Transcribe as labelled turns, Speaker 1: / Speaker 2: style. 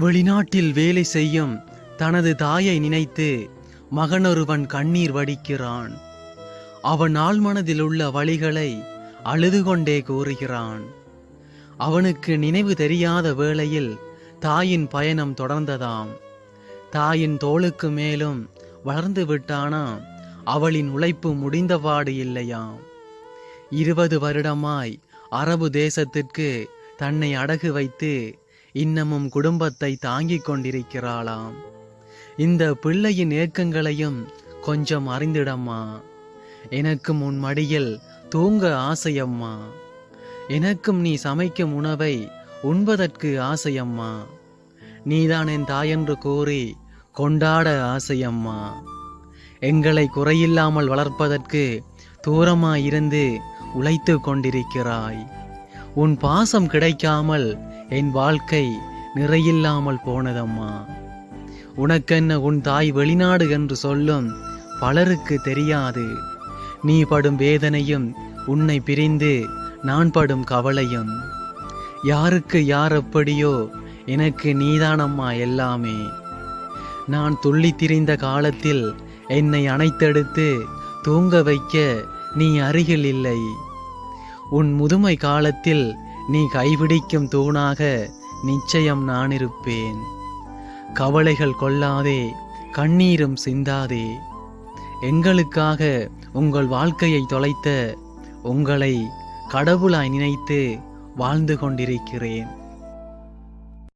Speaker 1: வெளிநாட்டில் வேலை செய்யும் தனது தாயை நினைத்து மகனொருவன் கண்ணீர் வடிக்கிறான். அவன் ஆழ்மனதில் உள்ள வழிகளை அழுது கொண்டே கூறுகிறான். அவனுக்கு நினைவு தெரியாத வேளையில் தாயின் பயணம் தொடர்ந்ததாம். தாயின் தோளுக்கு மேலும் வளர்ந்து விட்டானாம் அவளின் உழைப்பு முடிந்தபாடு இல்லையாம். இருபது வருடமாய் அரபு தேசத்திற்கு தன்னை அடகு வைத்து இன்னமும் குடும்பத்தை தாங்கிக் கொண்டிருக்கிறாளாம். இந்த பிள்ளையின் ஏக்கங்களையும் கொஞ்சம் அறிந்திடம்மா. எனக்கும் உன் மடியில் தூங்க ஆசையம்மா. எனக்கும் நீ சமைக்கும் உணவை உண்பதற்கு ஆசையம்மா. நீதான் என் தாயென்று கூறி கொண்டாட ஆசையம்மா. எங்களை குறையில்லாமல் வளர்ப்பதற்கு தூரமாயிருந்து உழைத்து கொண்டிருக்கிறாய். உன் பாசம் கிடைக்காமல் என் வாழ்க்கை நிறையில்லாமல் போனதம்மா. உனக்கென்ன உன் தாய் வெளிநாடு என்று சொல்லும் பலருக்கு தெரியாது. நீ படும் வேதனையும் உன்னை பிரிந்து நான் படும் கவலையும். யாருக்கு யார் எப்படியோ எனக்கு நீதானம்மா எல்லாமே. நான் துள்ளி திரிந்த காலத்தில் என்னை அணைத்தெடுத்து தூங்க வைக்க நீ அருகில் இல்லை. உன் முதுமை காலத்தில் நீ கைபிடிக்கும் தூணாக நிச்சயம் நான் இருப்பேன் கவலைகள் கொள்ளாதே கண்ணீரும் சிந்தாதே. எங்களுக்காக உங்கள் வாழ்க்கையை தொலைத்த உங்களை கடவுளாய் நினைத்து வாழ்ந்து கொண்டிருக்கிறேன்.